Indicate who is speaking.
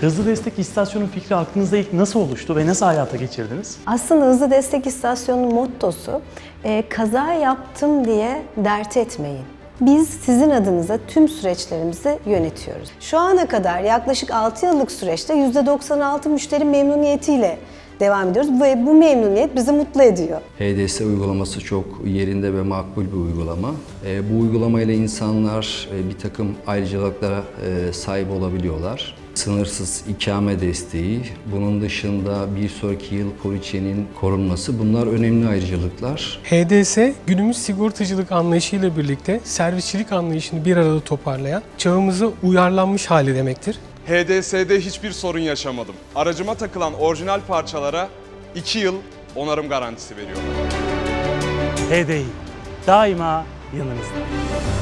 Speaker 1: Hızlı destek istasyonu fikri aklınızda ilk nasıl oluştu ve nasıl hayata geçirdiniz?
Speaker 2: Aslında hızlı destek istasyonunun mottosu e, kaza yaptım diye dert etmeyin. Biz sizin adınıza tüm süreçlerimizi yönetiyoruz. Şu ana kadar yaklaşık 6 yıllık süreçte %96 müşteri memnuniyetiyle devam ediyoruz ve bu memnuniyet bizi mutlu ediyor.
Speaker 3: HDS uygulaması çok yerinde ve makbul bir uygulama. E, bu uygulamayla insanlar e, bir takım ayrıcalıklara e, sahip olabiliyorlar. Sınırsız ikame desteği, bunun dışında bir sonraki yıl poliçenin korunması bunlar önemli ayrıcalıklar.
Speaker 4: HDS günümüz sigortacılık anlayışıyla birlikte servisçilik anlayışını bir arada toparlayan çağımıza uyarlanmış hali demektir.
Speaker 5: HDS'de hiçbir sorun yaşamadım. Aracıma takılan orijinal parçalara 2 yıl onarım garantisi veriyorlar.
Speaker 1: HDI daima yanınızda.